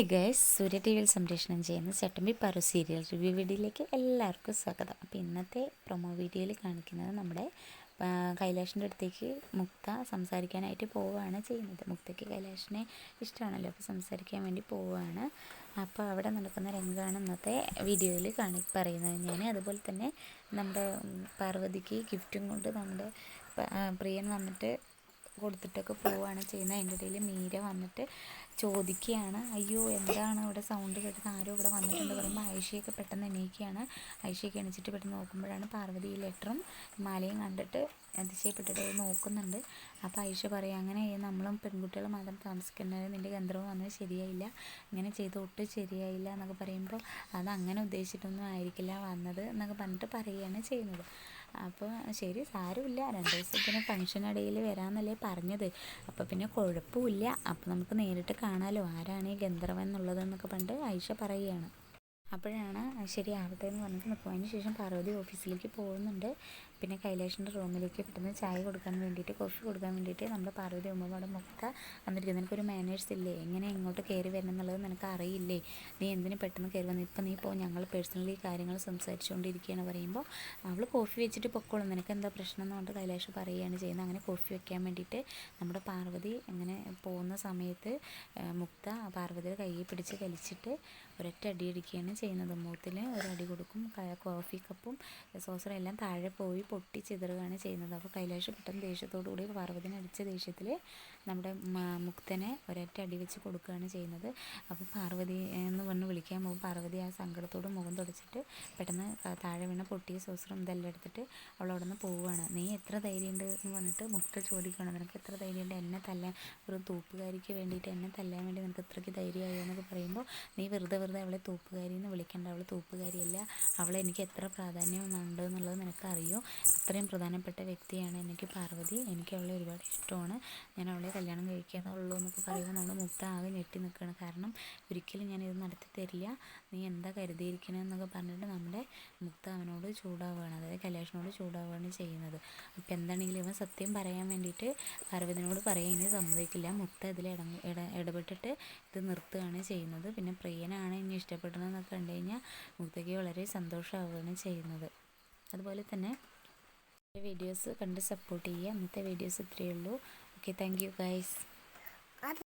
Hi guys സൂര്യ T വിയിൽ സംപ്രേഷണം ചെയ്യുന്ന ചട്ടമ്പി പറു സീരിയൽ റിവ്യൂ വീഡിയോയിലേക്ക് എല്ലാവർക്കും സ്വാഗതം. അപ്പോൾ ഇന്നത്തെ പ്രൊമോ വീഡിയോയിൽ കാണിക്കുന്നത് നമ്മുടെ കൈലാഷിന്റെ അടുത്തേക്ക് മുക്ത സംസാരിക്കാനായിട്ട് പോവുകയാണ് ചെയ്യുന്നത്. മുക്തയ്ക്ക് കൈലാഷിനെ ഇഷ്ടമാണല്ലോ അപ്പോൾ സംസാരിക്കാൻ വേണ്ടി പോവുകയാണ്. അപ്പോൾ അവിടെ നടക്കുന്ന രംഗമാണ് ഇന്നത്തെ വീഡിയോയിൽ കാണി പറയുന്നത്. ഞാൻ അതുപോലെ തന്നെ നമ്മുടെ പാർവതിക്ക് ഗിഫ്റ്റും കൊണ്ട് നമ്മുടെ പ്രിയൻ വന്നിട്ട് കൊടുത്തിട്ടൊക്കെ പോവുകയാണ് ചെയ്യുന്നത്. അതിന്റെ ഇടയിൽ മീര വന്നിട്ട് ചോദിക്കുകയാണ്. അയ്യോ എന്താണ് ഇവിടെ സൗണ്ട് കേട്ടത്? ആരോ ഇവിടെ വന്നിട്ടുണ്ട് പറയുമ്പോൾ ഐഷയൊക്കെ പെട്ടെന്ന് എണീക്കുകയാണ്. ഐഷയൊക്കെ എണീച്ചിട്ട് പെട്ടെന്ന് നോക്കുമ്പോഴാണ് പാർവതി ഈ ലെറ്ററും മാലയും കണ്ടിട്ട് അതിശയപ്പെട്ടിട്ട് അത് നോക്കുന്നുണ്ട്. അപ്പോൾ ഐഷ പറയും അങ്ങനെ നമ്മളും പെൺകുട്ടികൾ മാത്രം താമസിക്കുന്നത് നിന്റെ ഗന്ധർവം വന്നത് ശരിയായില്ല. ഇങ്ങനെ ചെയ്ത് ഒട്ടും ശരിയായില്ല എന്നൊക്കെ പറയുമ്പോൾ അത് അങ്ങനെ ഉദ്ദേശിച്ചിട്ടൊന്നും ആയിരിക്കില്ല വന്നത് എന്നൊക്കെ പറഞ്ഞിട്ട് പറയുകയാണ് ചെയ്യുന്നത്. അപ്പോൾ ശരി സാരമില്ല. രണ്ട് ദിവസത്തിന് ഫംഗ്ഷൻ ഇടയിൽ വരാമെന്നല്ലേ പറഞ്ഞത്. അപ്പോൾ പിന്നെ കുഴപ്പമില്ല. അപ്പോൾ നമുക്ക് നേരിട്ട് കാണാമല്ലോ ആരാണ് ഈ ഗന്ധർവൻ എന്നുള്ളതെന്നൊക്കെ പണ്ട് ഐഷ പറയുകയാണ്. അപ്പോഴാണ് ശരി ആവട്ടെ എന്ന് പറഞ്ഞിട്ട് നിൽക്കും അതിന് ശേഷം പാർവതി ഓഫീസിലേക്ക് പോകുന്നുണ്ട്. പിന്നെ കൈലാഷിന്റെ റൂമിലേക്ക് പെട്ടെന്ന് ചായ കൊടുക്കാൻ വേണ്ടിയിട്ട് കോഫി കൊടുക്കാൻ വേണ്ടിയിട്ട് നമ്മുടെ പാർവതി ഉമ്മയുടെ മുക്ക വന്നിരിക്കുന്നത് നിനക്കൊരു മാനേഴ്സ് ഇല്ലേ? എങ്ങനെ ഇങ്ങോട്ട് കയറി വരണം എന്നുള്ളത് നിനക്ക് അറിയില്ലേ? നീ എന്തിനു പെട്ടെന്ന് കയറി വന്നു? ഇപ്പം നീ ഇപ്പോൾ ഞങ്ങൾ പേഴ്സണലി കാര്യങ്ങൾ സംസാരിച്ചുകൊണ്ടിരിക്കുകയാണ് പറയുമ്പോൾ അവൾ കോഫി വെച്ചിട്ട് പൊക്കോളും. നിനക്ക് എന്താ പ്രശ്നം എന്ന് പറഞ്ഞിട്ട് കൈലാഷ് പറയുകയാണ് ചെയ്യുന്നത്. അങ്ങനെ കോഫി വെക്കാൻ വേണ്ടിയിട്ട് നമ്മുടെ പാർവതി അങ്ങനെ പോകുന്ന സമയത്ത് മുക്ത പാർവതിയുടെ കയ്യിൽ പിടിച്ച് വലിച്ചിട്ട് ഒരൊറ്റ അടി അടിക്കുകയാണ് ചെയ്യുന്നത്. മൂത്തിൽ ഒരടി കൊടുക്കും ക- കോഫി കപ്പും സോസറും എല്ലാം താഴെ പോയി പൊട്ടി ചിതറുകയാണ് ചെയ്യുന്നത്. അപ്പോൾ കൈലാഷ് പെട്ടെന്ന് ദേഷ്യത്തോടു കൂടി പാർവതിനെ അടിച്ച ദേഷ്യത്തിൽ നമ്മുടെ മുക്തനെ ഒരൊറ്റ അടി വെച്ച് കൊടുക്കുകയാണ് ചെയ്യുന്നത്. അപ്പോൾ പാർവതി എന്ന് പറഞ്ഞ് വിളിക്കാൻ പോകും. പാർവതി ആ സങ്കടത്തോട് മുഖം തുടച്ചിട്ട് പെട്ടെന്ന് താഴെ വീണ പൊട്ടിയ സോസറും ഇതെല്ലാം എടുത്തിട്ട് അവൾ അവിടെ നിന്ന് പോവുകയാണ്. നീ എത്ര ധൈര്യമുണ്ട്? എന്ന് പറഞ്ഞിട്ട് മുക്ത ചോദിക്കുകയാണ്. നിനക്ക് എത്ര ധൈര്യമുണ്ട്? എന്നെ തല്ലാൻ ഒരു തൂപ്പുകാരിക്ക് വേണ്ടിയിട്ട് എന്നെ തല്ലാൻ വേണ്ടി നിനക്ക് ഇത്രയ്ക്ക് ധൈര്യമായോ? എന്നൊക്കെ പറയുമ്പോൾ നീ വെറുതെ വെറുതെ അവളെ തൂപ്പുകാരി എന്ന് വിളിക്കേണ്ട. അവൾ തൂപ്പുകാരിയല്ല. അവളെ എനിക്ക് എത്ര പ്രാധാന്യമുണ്ട് എന്നുള്ളത് നിനക്കറിയോ അത്രയും പ്രധാനപ്പെട്ട വ്യക്തിയാണ് എനിക്ക് പാർവതി. എനിക്ക് അവളെ ഒരുപാട് ഇഷ്ടമാണ്. ഞാൻ അവളെ കല്യാണം കഴിക്കാന്നുള്ളൂ എന്നൊക്കെ പറയുമ്പോൾ നമ്മൾ മുത്ത ആകെ ഞെട്ടി നിൽക്കുകയാണ്. കാരണം ഒരിക്കലും ഞാൻ ഇത് നടത്തി തരില്ല. നീ എന്താ കരുതിയിരിക്കണമെന്നൊക്കെ പറഞ്ഞിട്ട് നമ്മുടെ മുക്ത അവനോട് ചൂടാവുകയാണ്. അതായത് കൈലാഷിനോട് ചൂടാവുകയാണ് ചെയ്യുന്നത്. അപ്പോൾ എന്താണെങ്കിലും ഇവൻ സത്യം പറയാൻ വേണ്ടിയിട്ട് പാർവതിനോട് പറയാൻ ഇനി സമ്മതിക്കില്ല. മുക്ത ഇതിൽ ഇട ഇട ഇടപെട്ടിട്ട് ഇത് നിർത്തുകയാണ് ചെയ്യുന്നത്. പിന്നെ പ്രിയനാണ് ഇനി ഇഷ്ടപ്പെടുന്നതെന്നൊക്കെ കണ്ടു കഴിഞ്ഞാൽ മുക്തയ്ക്ക് വളരെ സന്തോഷമാവുകയാണ് ചെയ്യുന്നത്. അതുപോലെ തന്നെ വീഡിയോസ് കണ്ട് സപ്പോർട്ട് ചെയ്യുക ഇന്നത്തെ വീഡിയോസ് ഇത്രയേ ഉള്ളൂ ഓക്കെ താങ്ക് യു ഗൈസ്